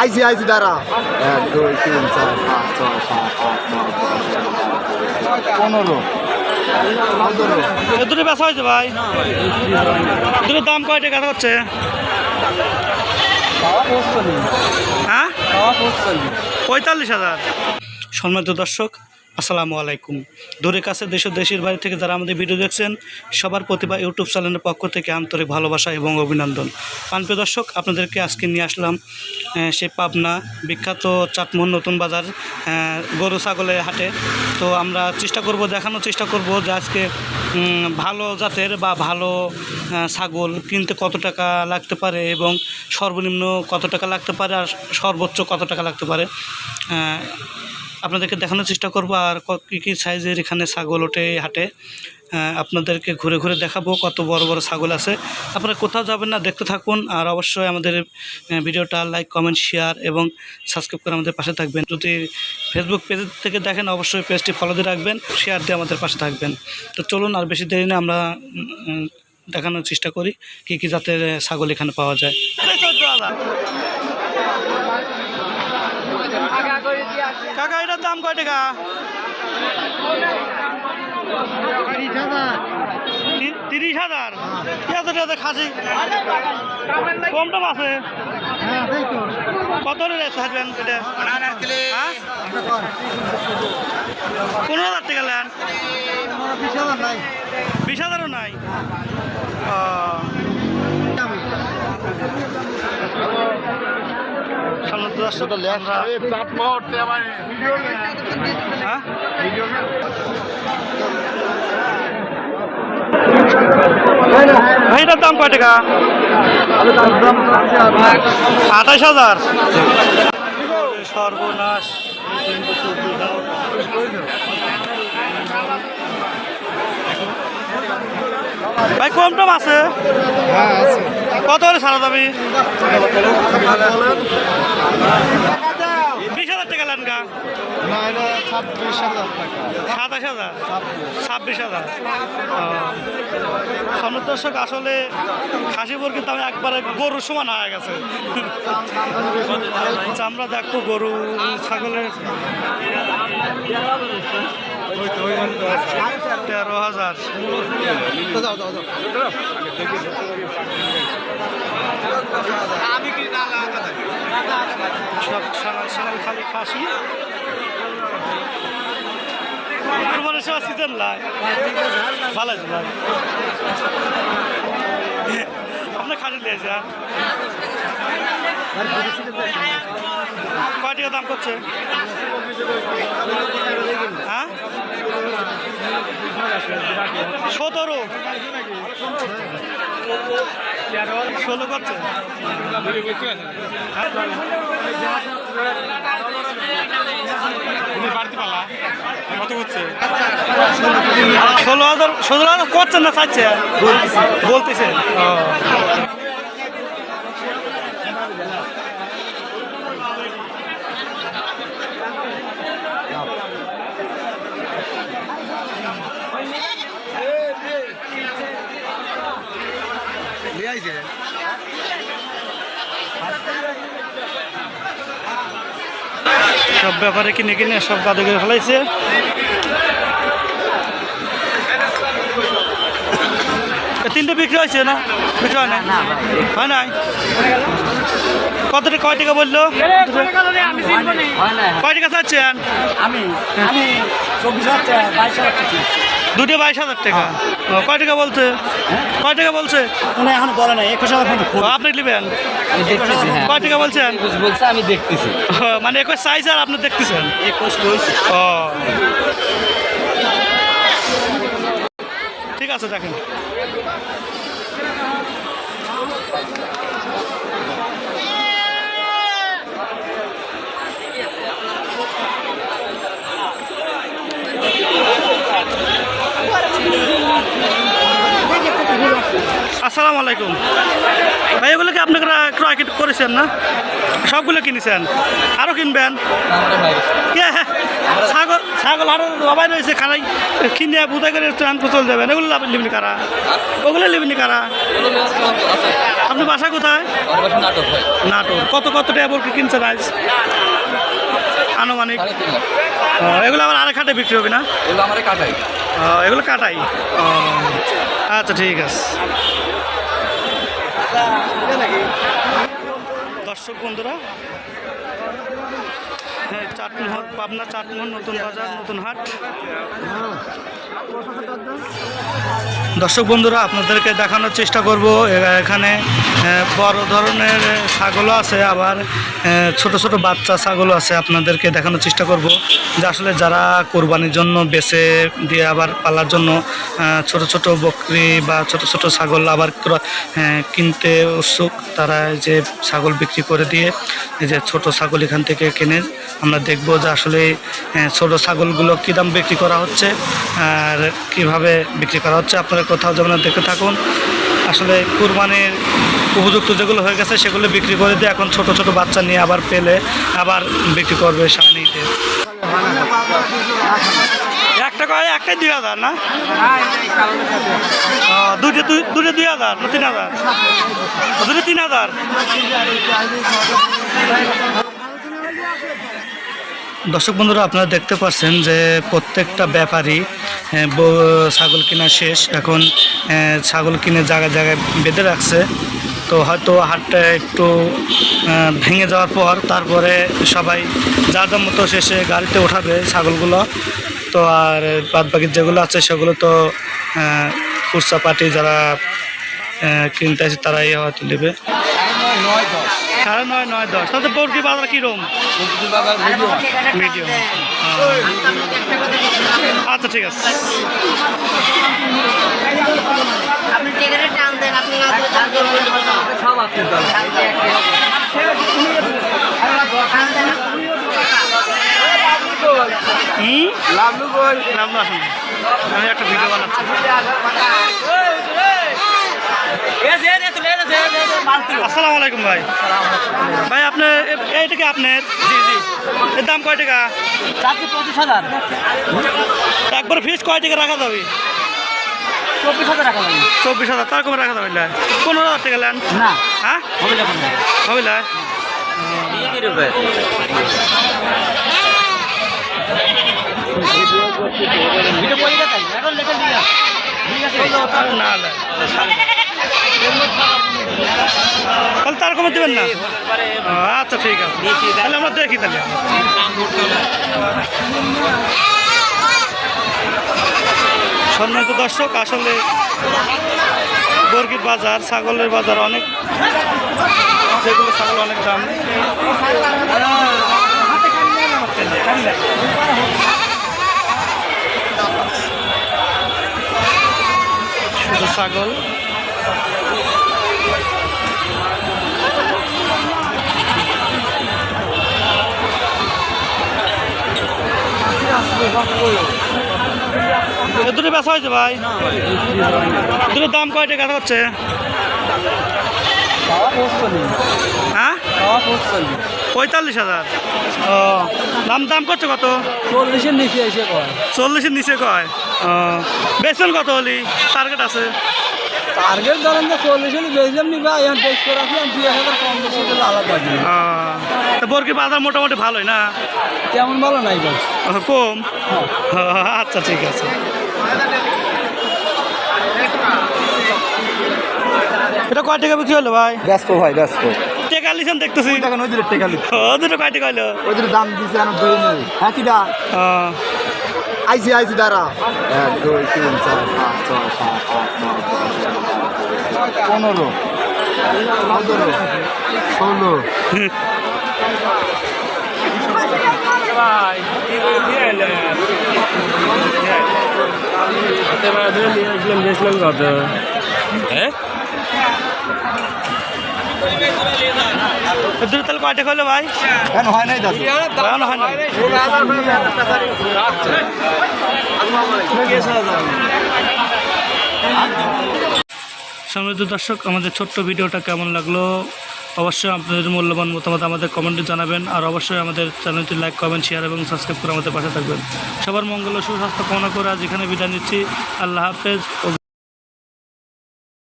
আইসি আইসি দাঁড়া। এক দুই তিন চার পাঁচ ছয় সাত আট নয় পনেরো। দুটো বেচা হয়েছে ভাই। দুটোর দাম কয় টাকা হচ্ছে? হ্যাঁ? পঁয়তাল্লিশ হাজার। সম্মানিত দর্শক আসসালামু আলাইকুম। দূরের কাছে দেশ দেশের বাইরে থেকে যারা আমাদের ভিডিও দেখছেন, সবার প্রতিভা ইউটিউব চ্যানেলের পক্ষ থেকে আন্তরিক ভালোবাসা এবং অভিনন্দন। পানপ্রিয় দর্শক, আপনাদেরকে আজকে নিয়ে আসলাম সে পাবনা বিখ্যাত চাটমোহন নতুন বাজার গরু ছাগলের হাটে। তো আমরা চেষ্টা করব, দেখানোর চেষ্টা করব যে আজকে ভালো জাতের বা ভালো ছাগল কিনতে কত টাকা লাগতে পারে এবং সর্বনিম্ন কত টাকা লাগতে পারে আর সর্বোচ্চ কত টাকা লাগতে পারে। আপনাদেরকে দেখানোর চেষ্টা করব আর ক- কী সাইজের এখানে ছাগল ওঠে, হাটে। আপনাদেরকে ঘুরে ঘুরে দেখাবো কত বড় বড় ছাগল আছে। আপনারা কোথাও যাবেন না, দেখতে থাকুন আর অবশ্যই আমাদের ভিডিওটা লাইক, কমেন্ট, শেয়ার এবং সাবস্ক্রাইব করে আমাদের পাশে থাকবেন। যদি ফেসবুক পেজ থেকে দেখেন, অবশ্যই পেজটি ফলো দিয়ে রাখবেন শেয়ার দিয়ে আমাদের পাশে থাকবেন। তো চলুন আর বেশি দেরি না, আমরা দেখানোর চেষ্টা করি কী কী জাতের ছাগল এখানে পাওয়া যায়। কাকা এটার দাম কয় টাকা? তিরিশ হাজার? এত খাসি। কম টম আছে? কত এটা? হ্যাঁ? পনেরো হাজার টাকা নেন বিশ হাজারও নাই? দর্শক হ্যাঁ? ভাই এটার দাম কয় টাকা? আঠাশ হাজার। সর্বনাশ। ভাই কম টম আছে। কত করে ছাড়া যাবি বিশ হাজার টাকা লেন গা সাতাশ হাজার। ছাব্বিশ হাজার। সামনের দর্শক আসলে খাসি মুরগির দাম একবারে গরুর সমান হয়ে গেছে। আচ্ছা, আমরা দেখব গরু ছাগলের তেরো হাজার। সব সকাল সকাল খালি খাসি। কুরবানির সময় সিজন ভালো আছে ভাই আপনার খাসি দিয়েছে কয় দাম করছে? হ্যাঁ? সতেরো। ষোলো করছে। ষোলো হাজার ষোলো হাজার করছেন না চাচ্ছে বলতেছে ও। সব ব্যাপারে কিনে কিনে সব দাদু করে ফেলাইছে তিনটে বিক্রি হয়েছে না? বিক্রি হয় না হয় নাই? কত কয় টাকা বলল? কয় টাকা চাচ্ছেন? আমি আমি চব্বিশ হাজার বাইশ হাজার দুটো বাইশ হাজার টাকা। ও, কয় টাকা বলছে? কয় টাকা বলছে? উনি এখন বলে না একুশ হাজার আপনি নেবেন? দেখতেছি হ্যাঁ। কয় টাকা বলছেন? বলছে আমি দেখতেছি। মানে একুশ সাইজ আর আপনি দেখতেছেন? একুশ ও। ঠিক আছে দেখেন। আসসালামু আলাইকুম। ভাই এগুলো কি আপনারা ক্রয় করেছেন না? সবগুলো কিনেছেন। আরও কিনবেন? কে? ছাগল ছাগল আরও সবাই রয়েছে খালাই কিনে বুঝাই করে চলে যাবেন। এগুলো লিবিনি কারা? ওগুলো লিবিনি কারা? আপনি বাসা কোথায়? নাটোর কত কত টাকা বলকে কিনছেন আজ আনুমানিক। এগুলো আবার আরেক হাটে বিক্রি হবে না? এগুলো আমার কাটাই। এগুলো কাটাই? আচ্ছা ঠিক আছে। দর্শক বন্ধুরা চাটমোহর পাবনা নতুন বাজার, নতুন হাট। দর্শক বন্ধুরা, আপনাদেরকে দেখানোর চেষ্টা করব। এখানে বড় ধরনের ছাগলও আছে, আবার ছোট ছোট বাচ্চা ছাগলও আছে, আপনাদেরকে দেখানোর চেষ্টা করব। যে আসলে যারা কোরবানির জন্য বেছে দিয়ে আবার পালার জন্য ছোট ছোট বকরি বা ছোট ছোট ছাগল আবার কিনতে উৎসুক, তারা যে ছাগল বিক্রি করে দিয়ে যে ছোট ছাগল এখান থেকে কেনে আমরা দেখব যে আসলে ছোট ছাগলগুলো কী দাম বিক্রি করা হচ্ছে আর কীভাবে বিক্রি করা হচ্ছে। আপনারা কোথাও যেমন দেখতে থাকুন। আসলে কুরবানির উপযুক্ত যেগুলো হয়ে গেছে, সেগুলো বিক্রি করে দিয়ে এখন ছোট ছোট বাচ্চা নিয়ে আবার পেলে আবার বিক্রি করবে সামনে একটা করে একটাই দুই হাজার না? দুটো দুই হাজার তিন হাজার? দুটো তিন হাজার? দর্শক বন্ধুরা আপনারা দেখতে পাচ্ছেন যে প্রত্যেকটা ব্যাপারী আহ, ব- ছাগল কেনা শেষ। এখন ছাগল কিনে জায়গায় জায়গায় বেঁধে রাখছে। তো হয়তো হাটটা একটু ভেঙে যাওয়ার পর তারপরে সবাই যার যার মতো শেষে গাড়িতে ওঠাবে ছাগলগুলো। তো আর বাদ বাকি যেগুলো আছে সেগুলো তো খুচরা পার্টি যারা কিনতে আছে তারাই হয়তো নেবে। সাড়ে নয় নয় দশ। তাতে বর্গি বাজার কীরকম মিডিয়াম আচ্ছা ঠিক আছে। আপনি টিকিটে টান দেন আপনি না দিলে তার জন্য সব আপনি হুম লাভলু বল লাভ না আসুন আমি একটা ভিডিও বানাচ্ছি আসসালামু আলাইকুম ভাই। ভাই আপনার এইটা কি আপনার? জি জি। এর দাম কয় টাকা? চারশো পঁচিশ হাজার। একবার ফিস কয় টাকা রাখা যাবে? চব্বিশ হাজার টাকা লাগবে চব্বিশ হাজার তার কমে রাখা যাবে না। পনেরো হাজার টাকা নেন। না। হ্যাঁ? হবে না না। তাহলে তার কমে দেবেন না? আচ্ছা ঠিক আছে। তাহলে আমরা দেখি তাহলে। সম্মানিত দর্শক, আসলে বর্গির বাজার, ছাগলের বাজার অনেক। যেগুলো ছাগল অনেক দাম। শুধু ছাগল। দুটো বেচা হয়েছে ভাই। দুটোর দাম কয় টাকা হচ্ছে? হ্যাঁ? পঁয়তাল্লিশ হাজার। ও দাম দাম করছে কত? চল্লিশের নিচে এসে কয়। চল্লিশের নিচে কয়। ও বেচবেন কত হলি? টার্গেট আছে। টার্গেট ধরেন যে চল্লিশের বেচলাম নি ভাই এখন টেস্ট করে আসলাম দুই হাজার কম বেশি আলাদা তা বর্গির বাজার মোটামুটি ভালোই না? তেমন ভালো নাই ভাই কম? আচ্ছা ঠিক আছে। এটা কয় টাকা বিক্রি হলো ভাই? ব্যস্ত ভাই ব্যস্ত। টেকা লিছেন দেখতেছি। টাকা নদীর টেকা লিখ ও দুটো কয় টাকা হলো? দাম দিছে আমার দই নেই হ্যাঁ কিটা আইসি আইসি দাঁড়া। এক দুই তিন চার পাঁচ ছয় সাত আট নয় দশ। পনেরো। পনেরো ষোলো। তাহলে কয় টাকা হলো ভাই কেন হয় নাই দাদু? এখনও হয় না সম্মানিত দর্শক, আমাদের ছোট্ট ভিডিওটা কেমন লাগল? অবশ্যই আপনাদের মূল্যবান মতামত আমাদের কমেন্টে জানাবেন। আর অবশ্যই আমাদের চ্যানেলটি লাইক, কমেন্ট শেয়ার এবং সাবস্ক্রাইব করে আমাদের পাশে থাকবেন। সবার মঙ্গল সুস্বাস্থ্য কামনা করে আজ এখানে বিদায় নিচ্ছি। আল্লাহ হাফেজ।